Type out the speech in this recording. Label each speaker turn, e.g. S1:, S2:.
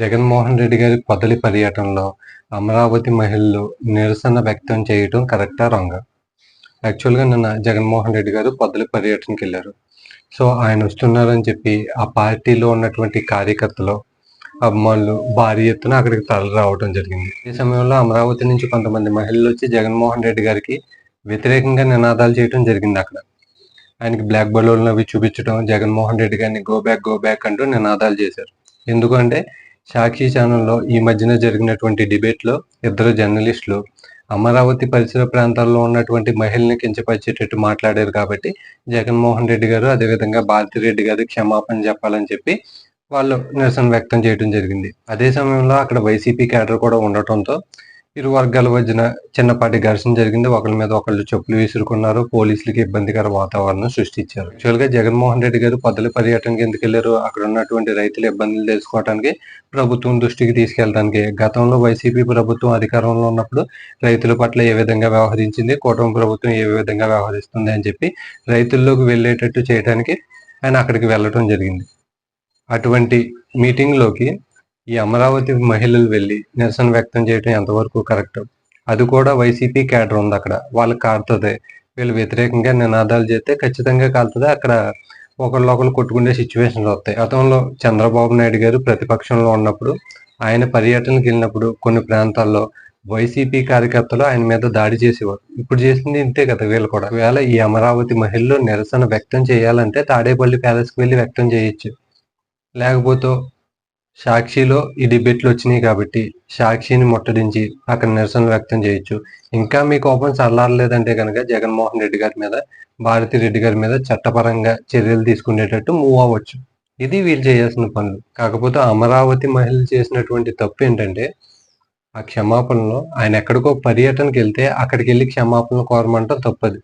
S1: జగన్మోహన్ రెడ్డి గారి పొదలి పర్యటనలో అమరావతి మహిళలు నిరసన వ్యక్తం చేయటం కరెక్టా రాంగ్? యాక్చువల్గా నిన్న జగన్మోహన్ రెడ్డి గారు పొదలి పర్యటనకి వెళ్ళారు. సో ఆయన వస్తున్నారని చెప్పి ఆ పార్టీలో ఉన్నటువంటి కార్యకర్తలు అభిమానులు భారీ ఎత్తున అక్కడికి తరలి రావడం జరిగింది. ఈ సమయంలో అమరావతి నుంచి కొంతమంది మహిళలు వచ్చి జగన్మోహన్ రెడ్డి గారికి వ్యతిరేకంగా నినాదాలు చేయడం జరిగింది అక్కడ. ఆయనకి బ్లాక్ బలూన్లు అవి చూపించడం జగన్మోహన్ రెడ్డి గారిని గో బ్యాక్ గో బ్యాక్ అంటూ నినాదాలు చేశారు. ఎందుకంటే సాక్షి ఛానల్లో ఈ మధ్యన జరిగినటువంటి డిబేట్లో ఇద్దరు జర్నలిస్టులు అమరావతి పరిసర ప్రాంతాల్లో ఉన్నటువంటి మహిళల్ని కించపరిచేటట్టు మాట్లాడారు కాబట్టి జగన్మోహన్ రెడ్డి గారు అదేవిధంగా భారతి రెడ్డి గారు క్షమాపణ చెప్పాలని చెప్పి వాళ్ళు నిరసన వ్యక్తం చేయడం జరిగింది. అదే సమయంలో అక్కడ వైసీపీ క్యాడర్ కూడా ఉండటంతో ఇరు వర్గాల మధ్యన చిన్నపాటి ఘర్షణ జరిగింది. ఒకరి మీద ఒకళ్ళు చెప్పులు విసురుకున్నారు. పోలీసులకు ఇబ్బందికర వాతావరణం సృష్టించారు. యాక్చువల్గా జగన్మోహన్ రెడ్డి గారు పదవి పర్యటనకి ఎందుకు వెళ్ళారు అక్కడ ఉన్నటువంటి రైతుల ఇబ్బందులు తెలుసుకోవడానికి ప్రభుత్వం దృష్టికి తీసుకెళ్ళడానికి గతంలో వైసీపీ ప్రభుత్వం అధికారంలో ఉన్నప్పుడు రైతుల పట్ల ఏ విధంగా వ్యవహరించింది కూటమి ప్రభుత్వం ఏ విధంగా వ్యవహరిస్తుంది అని చెప్పి రైతుల్లోకి వెళ్ళేటట్టు చేయడానికి ఆయన అక్కడికి వెళ్ళటం జరిగింది. అటువంటి మీటింగ్లోకి ఈ అమరావతి మహిళలు వెళ్ళి నిరసన వ్యక్తం చేయడం ఎంతవరకు కరెక్ట్? అది కూడా వైసీపీ క్యాడర్ ఉంది అక్కడ. వాళ్ళకి కారుతుంది. వీళ్ళు వ్యతిరేకంగా నినాదాలు చేస్తే ఖచ్చితంగా కాలుతుంది అక్కడ ఒకళ్ళొకరు కొట్టుకునే సిచ్యువేషన్స్ వస్తాయి. గతంలో చంద్రబాబు నాయుడు గారు ప్రతిపక్షంలో ఉన్నప్పుడు ఆయన పర్యటనకి వెళ్ళినప్పుడు కొన్ని ప్రాంతాల్లో వైసీపీ కార్యకర్తలు ఆయన మీద దాడి చేసేవారు. ఇప్పుడు చేసింది ఇంతే కదా వీళ్ళు కూడా. వేళ ఈ అమరావతి మహిళలు నిరసన వ్యక్తం చేయాలంటే తాడేపల్లి ప్యాలెస్కి వెళ్ళి వ్యక్తం చేయొచ్చు. లేకపోతే సాక్షిలో ఈ డిబేట్లు వచ్చినాయి కాబట్టి సాక్షిని ముట్టడించి అక్కడ నిరసన వ్యక్తం చేయొచ్చు. ఇంకా మీ కోపం చల్లారలేదంటే కనుక జగన్మోహన్ రెడ్డి గారి మీద భారతి రెడ్డి గారి మీద చట్టపరంగా చర్యలు తీసుకునేటట్టు మూవ్ అవ్వచ్చు. ఇది వీళ్ళు చేయాల్సిన పనులు. కాకపోతే అమరావతి మహిళలు చేసినటువంటి తప్పు ఏంటంటే ఆ క్షమాపణలో ఆయన ఎక్కడికో పర్యటనకి వెళ్తే అక్కడికి వెళ్ళి క్షమాపణలు కోరమంటాం తప్పది.